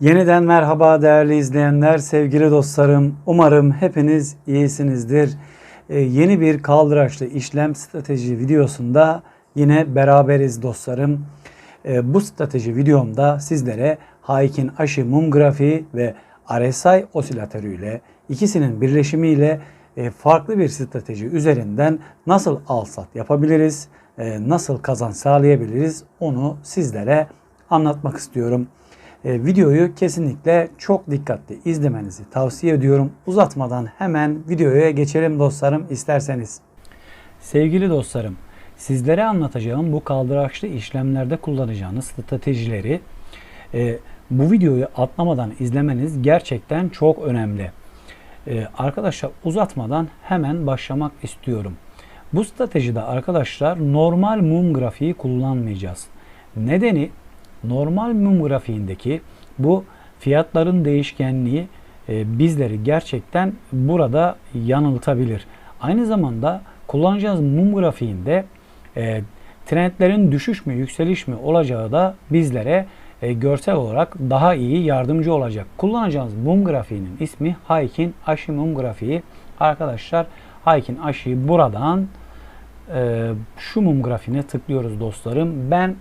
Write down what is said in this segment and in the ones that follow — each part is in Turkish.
Yeniden merhaba değerli izleyenler, sevgili dostlarım. Umarım hepiniz iyisinizdir. Ee, yeni bir kaldıraçlı işlem strateji videosunda yine beraberiz dostlarım. Ee, bu strateji videomda sizlere Haykin Aşı mum grafiği ve RSI osilatörüyle ikisinin birleşimiyle e, farklı bir strateji üzerinden nasıl al-sat yapabiliriz, e, nasıl kazanç sağlayabiliriz onu sizlere anlatmak istiyorum. E, videoyu kesinlikle çok dikkatli izlemenizi tavsiye ediyorum. Uzatmadan hemen videoya geçelim dostlarım isterseniz. Sevgili dostlarım, sizlere anlatacağım bu kaldıraçlı işlemlerde kullanacağınız stratejileri e, bu videoyu atlamadan izlemeniz gerçekten çok önemli. E, arkadaşlar uzatmadan hemen başlamak istiyorum. Bu stratejide arkadaşlar normal mum grafiği kullanmayacağız. Nedeni normal mum grafiğindeki bu fiyatların değişkenliği e, bizleri gerçekten burada yanıltabilir. Aynı zamanda kullanacağımız mum grafiğinde e, trendlerin düşüş mü yükseliş mi olacağı da bizlere e, görsel olarak daha iyi yardımcı olacak. Kullanacağımız mum grafiğinin ismi Haykin Aşı mum grafiği. Arkadaşlar Haykin Aşı'yı buradan şu mum grafiğine tıklıyoruz dostlarım. Ben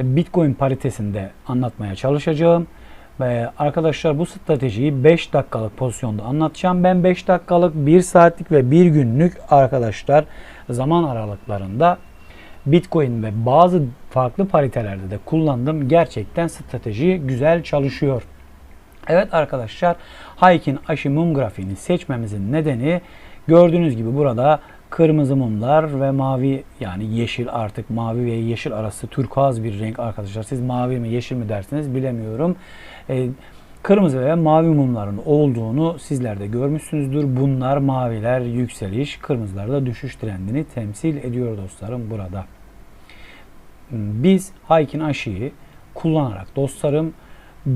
Bitcoin paritesinde anlatmaya çalışacağım. Ve arkadaşlar bu stratejiyi 5 dakikalık pozisyonda anlatacağım. Ben 5 dakikalık, 1 saatlik ve 1 günlük arkadaşlar zaman aralıklarında Bitcoin ve bazı farklı paritelerde de kullandım. Gerçekten strateji güzel çalışıyor. Evet arkadaşlar Haykin Aşı mum grafiğini seçmemizin nedeni gördüğünüz gibi burada kırmızı mumlar ve mavi yani yeşil artık mavi ve yeşil arası turkuaz bir renk arkadaşlar. Siz mavi mi yeşil mi dersiniz bilemiyorum. Ee, kırmızı ve mavi mumların olduğunu sizler de görmüşsünüzdür. Bunlar maviler yükseliş, kırmızılar da düşüş trendini temsil ediyor dostlarım burada. Biz Haykin aşıyı kullanarak dostlarım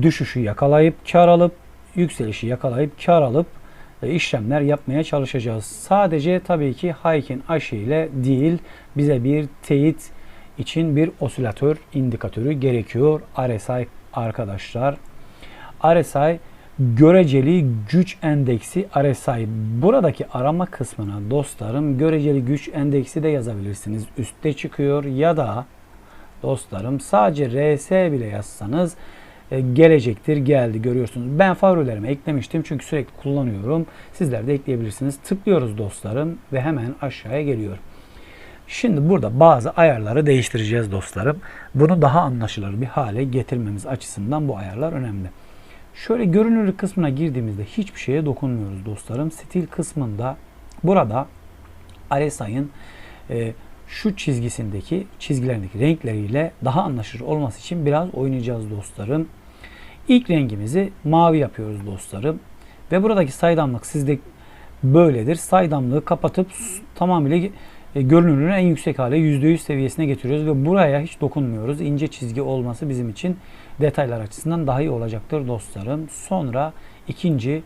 düşüşü yakalayıp kar alıp yükselişi yakalayıp kar alıp e, işlemler yapmaya çalışacağız. Sadece tabii ki Haykin aşı ile değil bize bir teyit için bir osilatör indikatörü gerekiyor. RSI arkadaşlar. RSI göreceli güç endeksi RSI. Buradaki arama kısmına dostlarım göreceli güç endeksi de yazabilirsiniz. Üste çıkıyor ya da dostlarım sadece RS bile yazsanız e, gelecektir geldi görüyorsunuz. Ben favorilerime eklemiştim çünkü sürekli kullanıyorum. Sizler de ekleyebilirsiniz. Tıklıyoruz dostlarım ve hemen aşağıya geliyor. Şimdi burada bazı ayarları değiştireceğiz dostlarım. Bunu daha anlaşılır bir hale getirmemiz açısından bu ayarlar önemli. Şöyle görünürlük kısmına girdiğimizde hiçbir şeye dokunmuyoruz dostlarım. Stil kısmında burada RSI'ın e, şu çizgisindeki çizgilerindeki renkleriyle daha anlaşılır olması için biraz oynayacağız dostlarım. İlk rengimizi mavi yapıyoruz dostlarım. Ve buradaki saydamlık sizde böyledir. Saydamlığı kapatıp tamamıyla e, görünürlüğünü en yüksek hale %100 seviyesine getiriyoruz ve buraya hiç dokunmuyoruz. İnce çizgi olması bizim için detaylar açısından daha iyi olacaktır dostlarım. Sonra ikinci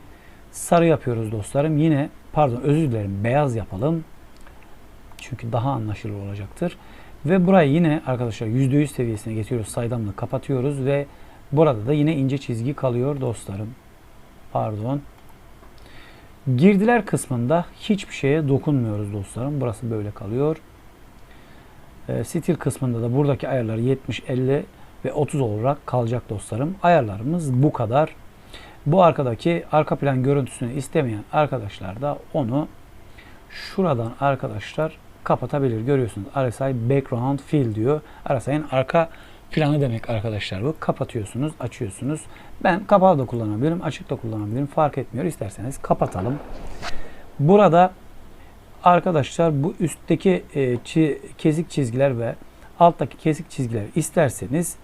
sarı yapıyoruz dostlarım. Yine pardon özür dilerim beyaz yapalım. Çünkü daha anlaşılır olacaktır. Ve burayı yine arkadaşlar %100 seviyesine getiriyoruz. Saydamlığı kapatıyoruz ve burada da yine ince çizgi kalıyor dostlarım. Pardon. Girdiler kısmında hiçbir şeye dokunmuyoruz dostlarım. Burası böyle kalıyor. E, stil kısmında da buradaki ayarlar 70, 50 ve 30 olarak kalacak dostlarım. Ayarlarımız bu kadar. Bu arkadaki arka plan görüntüsünü istemeyen arkadaşlar da onu şuradan arkadaşlar kapatabilir. Görüyorsunuz RSI background fill diyor. RSI'nin arka planı demek arkadaşlar bu. Kapatıyorsunuz, açıyorsunuz. Ben kapalı da kullanabilirim, açık da kullanabilirim. Fark etmiyor. İsterseniz kapatalım. Burada arkadaşlar bu üstteki e, çi, kesik çizgiler ve alttaki kesik çizgiler isterseniz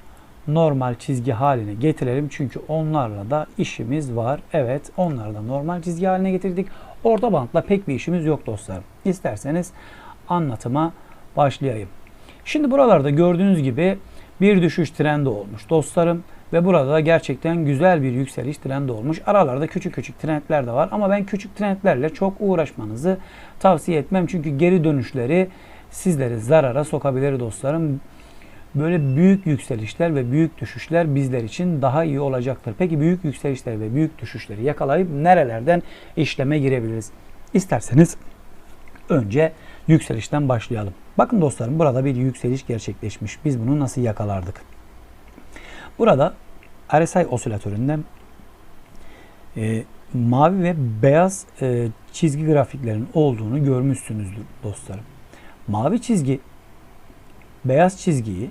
normal çizgi haline getirelim. Çünkü onlarla da işimiz var. Evet onları da normal çizgi haline getirdik. Orta bantla pek bir işimiz yok dostlar. İsterseniz anlatıma başlayayım. Şimdi buralarda gördüğünüz gibi bir düşüş trendi olmuş dostlarım. Ve burada da gerçekten güzel bir yükseliş trendi olmuş. Aralarda küçük küçük trendler de var. Ama ben küçük trendlerle çok uğraşmanızı tavsiye etmem. Çünkü geri dönüşleri sizleri zarara sokabilir dostlarım. böyle büyük yükselişler ve büyük düşüşler bizler için daha iyi olacaktır. Peki büyük yükselişler ve büyük düşüşleri yakalayıp nerelerden işleme girebiliriz? İsterseniz önce yükselişten başlayalım. Bakın dostlarım burada bir yükseliş gerçekleşmiş. Biz bunu nasıl yakalardık? Burada RSI osilatöründen e, mavi ve beyaz e, çizgi grafiklerin olduğunu görmüşsünüzdür dostlarım. Mavi çizgi beyaz çizgiyi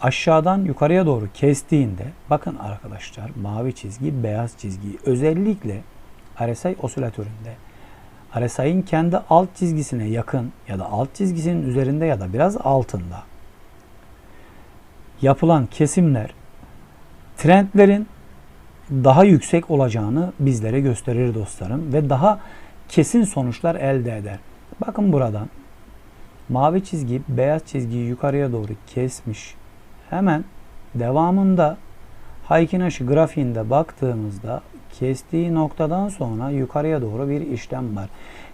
aşağıdan yukarıya doğru kestiğinde bakın arkadaşlar mavi çizgi beyaz çizgiyi özellikle RSI osilatöründe RSI'nin kendi alt çizgisine yakın ya da alt çizgisinin üzerinde ya da biraz altında yapılan kesimler trendlerin daha yüksek olacağını bizlere gösterir dostlarım ve daha kesin sonuçlar elde eder. Bakın buradan mavi çizgi beyaz çizgiyi yukarıya doğru kesmiş. Hemen devamında Haykin grafiğinde baktığımızda kestiği noktadan sonra yukarıya doğru bir işlem var.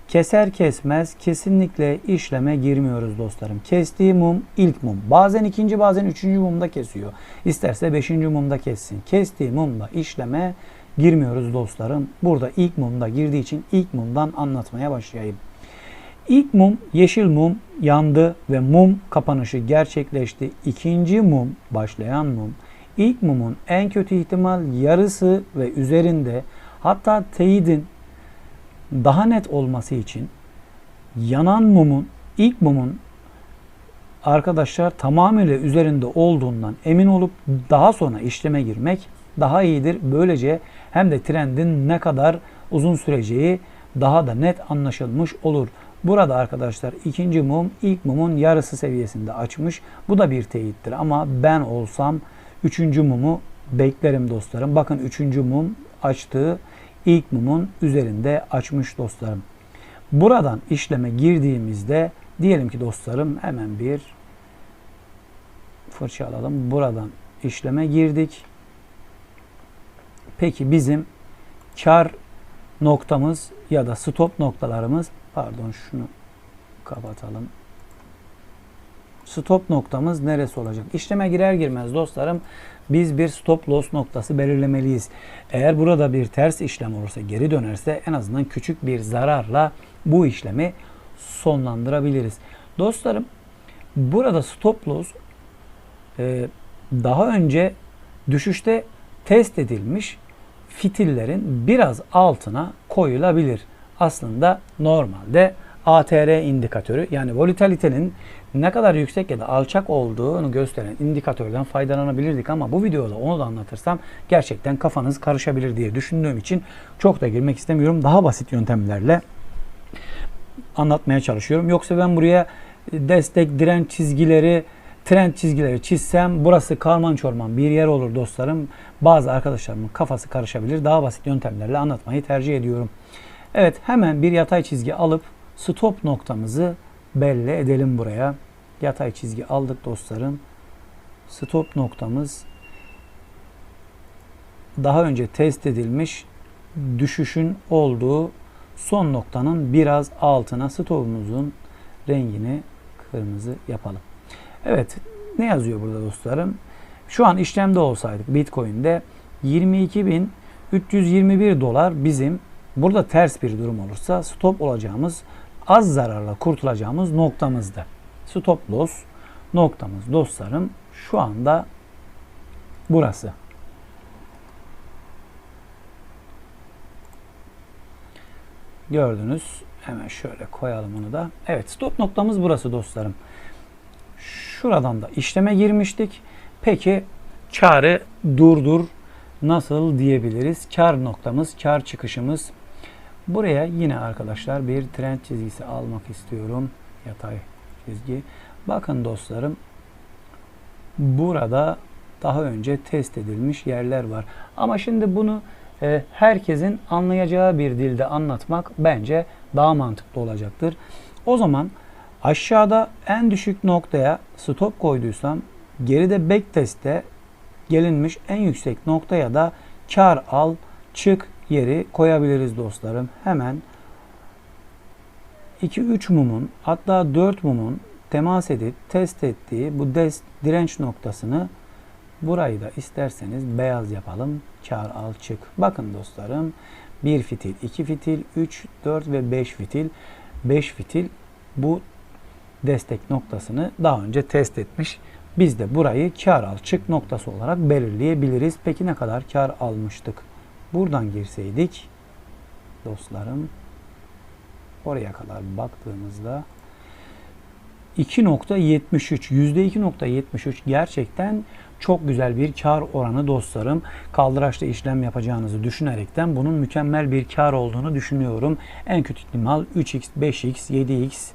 Keser kesmez kesinlikle işleme girmiyoruz dostlarım. Kestiği mum ilk mum. Bazen ikinci bazen üçüncü mumda kesiyor. İsterse beşinci mumda kessin. Kestiği mumda işleme girmiyoruz dostlarım. Burada ilk mumda girdiği için ilk mumdan anlatmaya başlayayım. İlk mum yeşil mum yandı ve mum kapanışı gerçekleşti. İkinci mum başlayan mum ilk mumun en kötü ihtimal yarısı ve üzerinde hatta teyidin daha net olması için yanan mumun ilk mumun arkadaşlar tamamıyla üzerinde olduğundan emin olup daha sonra işleme girmek daha iyidir. Böylece hem de trendin ne kadar uzun süreceği daha da net anlaşılmış olur. Burada arkadaşlar ikinci mum ilk mumun yarısı seviyesinde açmış. Bu da bir teyittir ama ben olsam üçüncü mumu beklerim dostlarım. Bakın üçüncü mum açtığı ilk mumun üzerinde açmış dostlarım. Buradan işleme girdiğimizde diyelim ki dostlarım hemen bir fırça alalım. Buradan işleme girdik. Peki bizim kar noktamız ya da stop noktalarımız pardon şunu kapatalım. Stop noktamız neresi olacak? İşleme girer girmez dostlarım biz bir stop loss noktası belirlemeliyiz. Eğer burada bir ters işlem olursa geri dönerse en azından küçük bir zararla bu işlemi sonlandırabiliriz. Dostlarım burada stop loss e, daha önce düşüşte test edilmiş fitillerin biraz altına koyulabilir. Aslında normalde ATR indikatörü yani volatilitenin ne kadar yüksek ya da alçak olduğunu gösteren indikatörden faydalanabilirdik ama bu videoda onu da anlatırsam gerçekten kafanız karışabilir diye düşündüğüm için çok da girmek istemiyorum. Daha basit yöntemlerle anlatmaya çalışıyorum. Yoksa ben buraya destek, direnç çizgileri, trend çizgileri çizsem burası karman çorman bir yer olur dostlarım. Bazı arkadaşlarımın kafası karışabilir. Daha basit yöntemlerle anlatmayı tercih ediyorum. Evet hemen bir yatay çizgi alıp stop noktamızı belli edelim buraya. Yatay çizgi aldık dostlarım. Stop noktamız daha önce test edilmiş düşüşün olduğu son noktanın biraz altına stopumuzun rengini kırmızı yapalım. Evet ne yazıyor burada dostlarım? Şu an işlemde olsaydık Bitcoin'de 22.321 dolar bizim burada ters bir durum olursa stop olacağımız az zararla kurtulacağımız noktamızda. Stop loss noktamız dostlarım şu anda burası. Gördünüz. Hemen şöyle koyalım onu da. Evet stop noktamız burası dostlarım. Şuradan da işleme girmiştik. Peki karı durdur nasıl diyebiliriz? Kar noktamız, kar çıkışımız Buraya yine arkadaşlar bir trend çizgisi almak istiyorum. Yatay çizgi. Bakın dostlarım burada daha önce test edilmiş yerler var. Ama şimdi bunu e, herkesin anlayacağı bir dilde anlatmak bence daha mantıklı olacaktır. O zaman aşağıda en düşük noktaya stop koyduysam geride backtest'te gelinmiş en yüksek noktaya da kar al çık yeri koyabiliriz dostlarım. Hemen 2-3 mumun hatta 4 mumun temas edip test ettiği bu des, direnç noktasını burayı da isterseniz beyaz yapalım. Kar al çık. Bakın dostlarım 1 fitil, 2 fitil, 3, 4 ve 5 fitil. 5 fitil bu destek noktasını daha önce test etmiş. Biz de burayı kar al çık noktası olarak belirleyebiliriz. Peki ne kadar kar almıştık? Buradan girseydik dostlarım oraya kadar baktığımızda 2.73 %2.73 gerçekten çok güzel bir kar oranı dostlarım. Kaldıraçlı işlem yapacağınızı düşünerekten bunun mükemmel bir kar olduğunu düşünüyorum. En kötü ihtimal 3x, 5x, 7x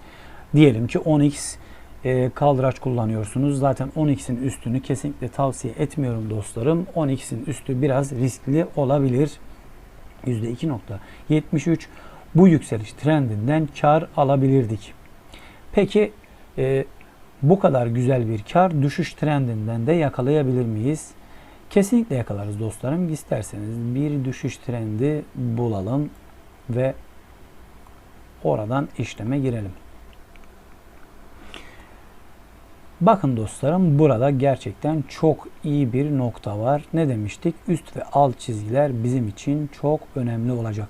diyelim ki 10x e, kaldıraç kullanıyorsunuz. Zaten 10x'in üstünü kesinlikle tavsiye etmiyorum dostlarım. 10x'in üstü biraz riskli olabilir. %2.73 bu yükseliş trendinden kar alabilirdik. Peki e, bu kadar güzel bir kar düşüş trendinden de yakalayabilir miyiz? Kesinlikle yakalarız dostlarım. İsterseniz bir düşüş trendi bulalım ve oradan işleme girelim. Bakın dostlarım burada gerçekten çok iyi bir nokta var. Ne demiştik? Üst ve alt çizgiler bizim için çok önemli olacak.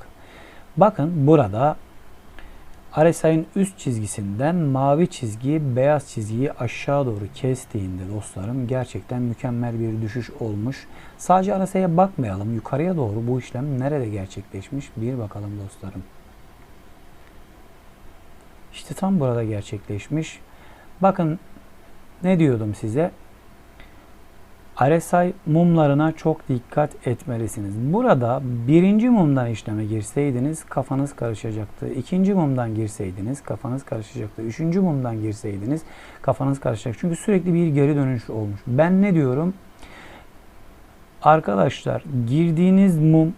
Bakın burada RSI'nin üst çizgisinden mavi çizgi beyaz çizgiyi aşağı doğru kestiğinde dostlarım gerçekten mükemmel bir düşüş olmuş. Sadece RSI'ye bakmayalım. Yukarıya doğru bu işlem nerede gerçekleşmiş? Bir bakalım dostlarım. İşte tam burada gerçekleşmiş. Bakın ne diyordum size? RSI mumlarına çok dikkat etmelisiniz. Burada birinci mumdan işleme girseydiniz kafanız karışacaktı. İkinci mumdan girseydiniz kafanız karışacaktı. Üçüncü mumdan girseydiniz kafanız karışacak. Çünkü sürekli bir geri dönüş olmuş. Ben ne diyorum? Arkadaşlar girdiğiniz mum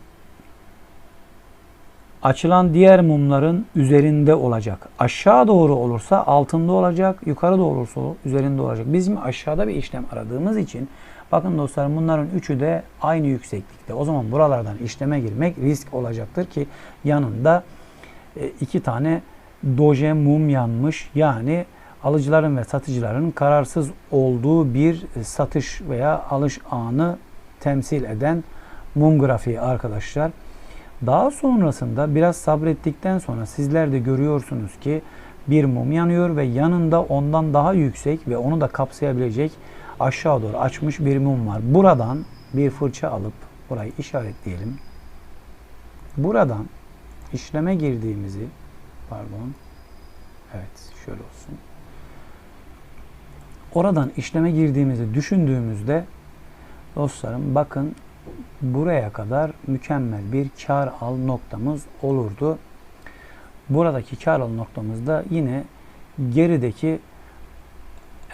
açılan diğer mumların üzerinde olacak. Aşağı doğru olursa altında olacak, yukarı doğru olursa üzerinde olacak. Bizim aşağıda bir işlem aradığımız için bakın dostlarım bunların üçü de aynı yükseklikte. O zaman buralardan işleme girmek risk olacaktır ki yanında e, iki tane doje mum yanmış. Yani alıcıların ve satıcıların kararsız olduğu bir satış veya alış anı temsil eden mum grafiği arkadaşlar. Daha sonrasında biraz sabrettikten sonra sizler de görüyorsunuz ki bir mum yanıyor ve yanında ondan daha yüksek ve onu da kapsayabilecek aşağı doğru açmış bir mum var. Buradan bir fırça alıp burayı işaretleyelim. Buradan işleme girdiğimizi pardon evet şöyle olsun. Oradan işleme girdiğimizi düşündüğümüzde dostlarım bakın buraya kadar mükemmel bir kar al noktamız olurdu. Buradaki kar al noktamızda yine gerideki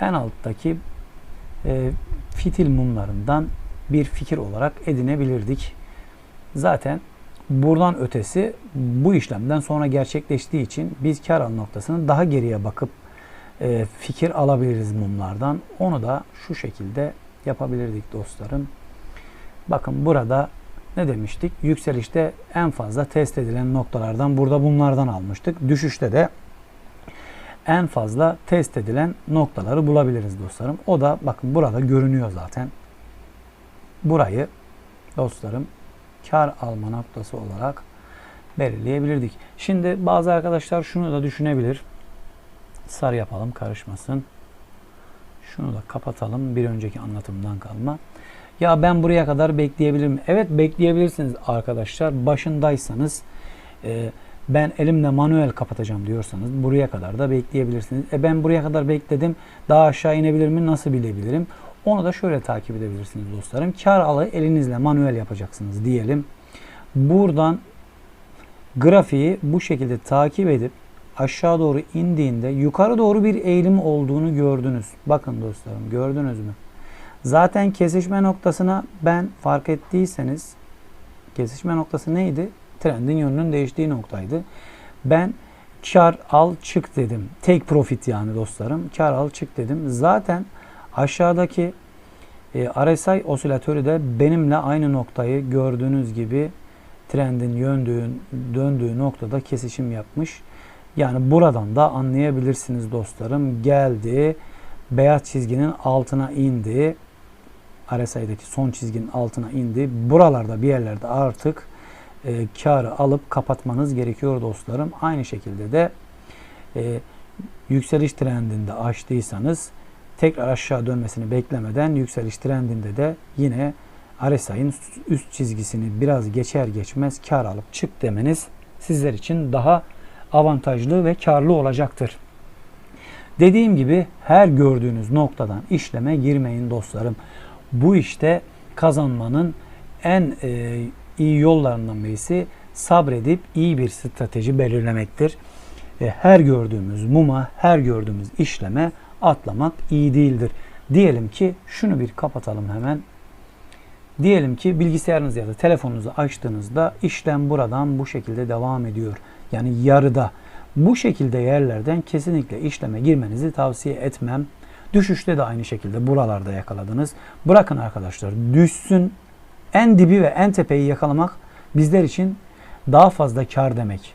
en alttaki e, fitil mumlarından bir fikir olarak edinebilirdik. Zaten buradan ötesi bu işlemden sonra gerçekleştiği için biz kar al noktasını daha geriye bakıp e, fikir alabiliriz mumlardan. Onu da şu şekilde yapabilirdik dostlarım. Bakın burada ne demiştik? Yükselişte en fazla test edilen noktalardan burada bunlardan almıştık. Düşüşte de en fazla test edilen noktaları bulabiliriz dostlarım. O da bakın burada görünüyor zaten. Burayı dostlarım kar alma noktası olarak belirleyebilirdik. Şimdi bazı arkadaşlar şunu da düşünebilir. Sarı yapalım karışmasın. Şunu da kapatalım. Bir önceki anlatımdan kalma. Ya ben buraya kadar bekleyebilirim. Evet bekleyebilirsiniz arkadaşlar. Başındaysanız e, ben elimle manuel kapatacağım diyorsanız buraya kadar da bekleyebilirsiniz. E ben buraya kadar bekledim. Daha aşağı inebilir mi? Nasıl bilebilirim? Onu da şöyle takip edebilirsiniz dostlarım. Kar alı elinizle manuel yapacaksınız diyelim. Buradan grafiği bu şekilde takip edip aşağı doğru indiğinde yukarı doğru bir eğilim olduğunu gördünüz. Bakın dostlarım gördünüz mü? Zaten kesişme noktasına ben fark ettiyseniz kesişme noktası neydi? Trendin yönünün değiştiği noktaydı. Ben kar al çık dedim. Take profit yani dostlarım. Kar al çık dedim. Zaten aşağıdaki e, RSI osilatörü de benimle aynı noktayı gördüğünüz gibi trendin yöndüğü, döndüğü noktada kesişim yapmış. Yani buradan da anlayabilirsiniz dostlarım. Geldi. Beyaz çizginin altına indi. RSI'deki son çizginin altına indi. Buralarda bir yerlerde artık e, karı alıp kapatmanız gerekiyor dostlarım. Aynı şekilde de e, yükseliş trendinde açtıysanız tekrar aşağı dönmesini beklemeden yükseliş trendinde de yine RSI'nin üst çizgisini biraz geçer geçmez kar alıp çık demeniz sizler için daha avantajlı ve karlı olacaktır. Dediğim gibi her gördüğünüz noktadan işleme girmeyin dostlarım. Bu işte kazanmanın en e, iyi yollarından birisi sabredip iyi bir strateji belirlemektir. E, her gördüğümüz muma, her gördüğümüz işleme atlamak iyi değildir. Diyelim ki şunu bir kapatalım hemen. Diyelim ki bilgisayarınız ya da telefonunuzu açtığınızda işlem buradan bu şekilde devam ediyor. Yani yarıda. Bu şekilde yerlerden kesinlikle işleme girmenizi tavsiye etmem. Düşüşte de aynı şekilde buralarda yakaladınız. Bırakın arkadaşlar düşsün. En dibi ve en tepeyi yakalamak bizler için daha fazla kar demek.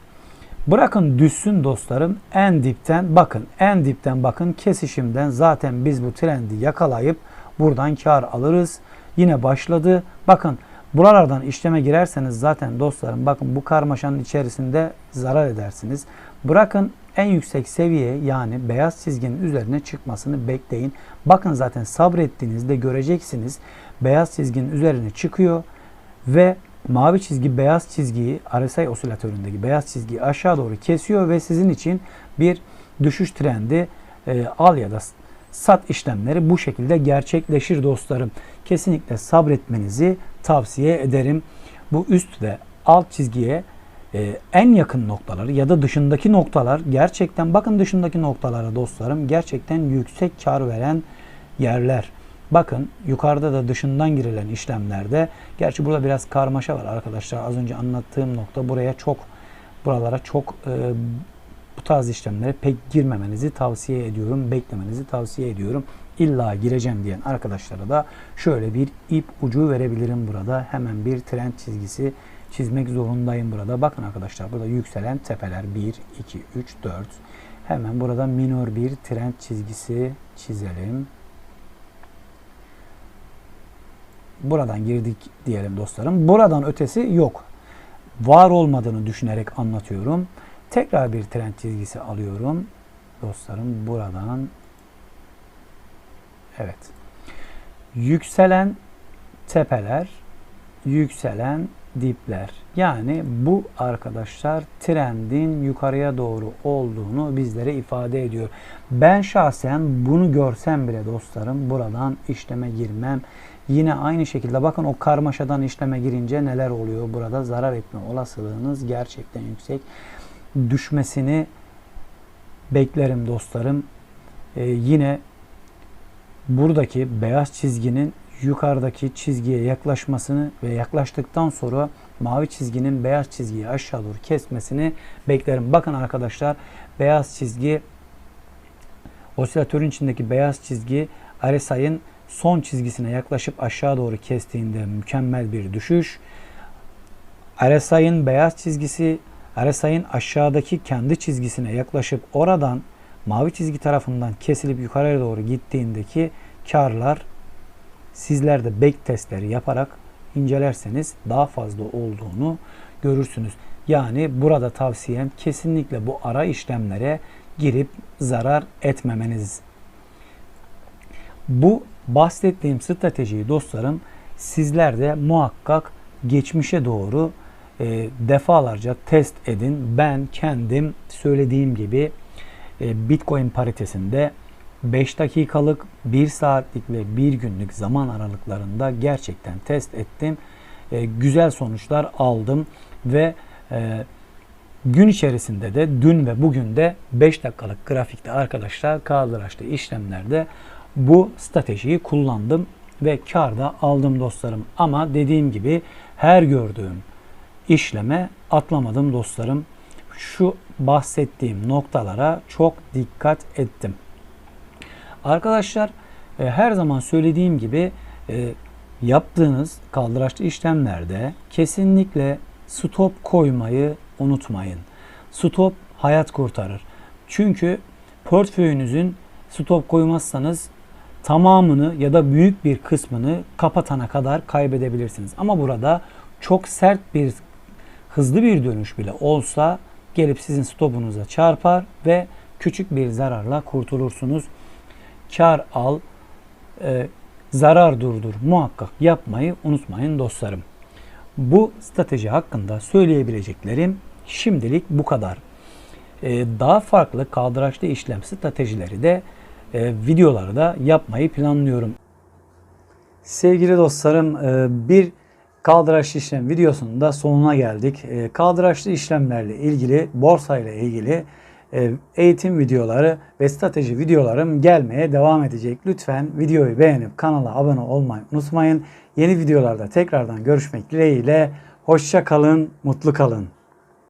Bırakın düşsün dostlarım en dipten bakın en dipten bakın kesişimden zaten biz bu trendi yakalayıp buradan kar alırız. Yine başladı. Bakın buralardan işleme girerseniz zaten dostlarım bakın bu karmaşanın içerisinde zarar edersiniz. Bırakın en yüksek seviye yani beyaz çizginin üzerine çıkmasını bekleyin. Bakın zaten sabrettiğinizde göreceksiniz. Beyaz çizginin üzerine çıkıyor ve mavi çizgi beyaz çizgiyi RSI osilatöründeki beyaz çizgiyi aşağı doğru kesiyor ve sizin için bir düşüş trendi e, al ya da sat işlemleri bu şekilde gerçekleşir dostlarım. Kesinlikle sabretmenizi tavsiye ederim. Bu üst ve alt çizgiye e, en yakın noktalar ya da dışındaki noktalar gerçekten bakın dışındaki noktalara dostlarım gerçekten yüksek kar veren yerler. Bakın yukarıda da dışından girilen işlemlerde gerçi burada biraz karmaşa var arkadaşlar. Az önce anlattığım nokta buraya çok buralara çok e, bu tarz işlemlere pek girmemenizi tavsiye ediyorum. Beklemenizi tavsiye ediyorum. İlla gireceğim diyen arkadaşlara da şöyle bir ip ucu verebilirim burada. Hemen bir trend çizgisi çizmek zorundayım burada. Bakın arkadaşlar burada yükselen tepeler 1, 2, 3, 4. Hemen burada minor bir trend çizgisi çizelim. Buradan girdik diyelim dostlarım. Buradan ötesi yok. Var olmadığını düşünerek anlatıyorum. Tekrar bir trend çizgisi alıyorum. Dostlarım buradan evet. Yükselen tepeler, yükselen dipler. Yani bu arkadaşlar trendin yukarıya doğru olduğunu bizlere ifade ediyor. Ben şahsen bunu görsem bile dostlarım buradan işleme girmem. Yine aynı şekilde bakın o karmaşadan işleme girince neler oluyor burada zarar etme olasılığınız gerçekten yüksek. Düşmesini beklerim dostlarım. Ee, yine buradaki beyaz çizginin yukarıdaki çizgiye yaklaşmasını ve yaklaştıktan sonra mavi çizginin beyaz çizgiyi aşağı doğru kesmesini beklerim. Bakın arkadaşlar beyaz çizgi osilatörün içindeki beyaz çizgi RSI'ın son çizgisine yaklaşıp aşağı doğru kestiğinde mükemmel bir düşüş. RSI'ın beyaz çizgisi RSI'ın aşağıdaki kendi çizgisine yaklaşıp oradan mavi çizgi tarafından kesilip yukarıya doğru gittiğindeki karlar sizler de back testleri yaparak incelerseniz daha fazla olduğunu görürsünüz. Yani burada tavsiyem kesinlikle bu ara işlemlere girip zarar etmemeniz. Bu bahsettiğim stratejiyi dostlarım sizler de muhakkak geçmişe doğru e, defalarca test edin. Ben kendim söylediğim gibi e, Bitcoin paritesinde 5 dakikalık, 1 saatlik ve 1 günlük zaman aralıklarında gerçekten test ettim. E, güzel sonuçlar aldım ve e, gün içerisinde de dün ve bugün de 5 dakikalık grafikte arkadaşlar kaldıraçlı işlemlerde bu stratejiyi kullandım ve kar da aldım dostlarım. Ama dediğim gibi her gördüğüm işleme atlamadım dostlarım. Şu bahsettiğim noktalara çok dikkat ettim. Arkadaşlar e, her zaman söylediğim gibi e, yaptığınız kaldıraçlı işlemlerde kesinlikle stop koymayı unutmayın. Stop hayat kurtarır. Çünkü portföyünüzün stop koymazsanız tamamını ya da büyük bir kısmını kapatana kadar kaybedebilirsiniz. Ama burada çok sert bir hızlı bir dönüş bile olsa gelip sizin stopunuza çarpar ve küçük bir zararla kurtulursunuz. Kar al, e, zarar durdur muhakkak yapmayı unutmayın dostlarım. Bu strateji hakkında söyleyebileceklerim şimdilik bu kadar. E, daha farklı kaldıraçlı işlem stratejileri de e, videoları da yapmayı planlıyorum. Sevgili dostlarım e, bir kaldıraçlı işlem videosunun da sonuna geldik. E, Kaldıraçlı işlemlerle ilgili, borsa ile ilgili eğitim videoları ve strateji videolarım gelmeye devam edecek. Lütfen videoyu beğenip kanala abone olmayı unutmayın. Yeni videolarda tekrardan görüşmek dileğiyle. Hoşça kalın, mutlu kalın.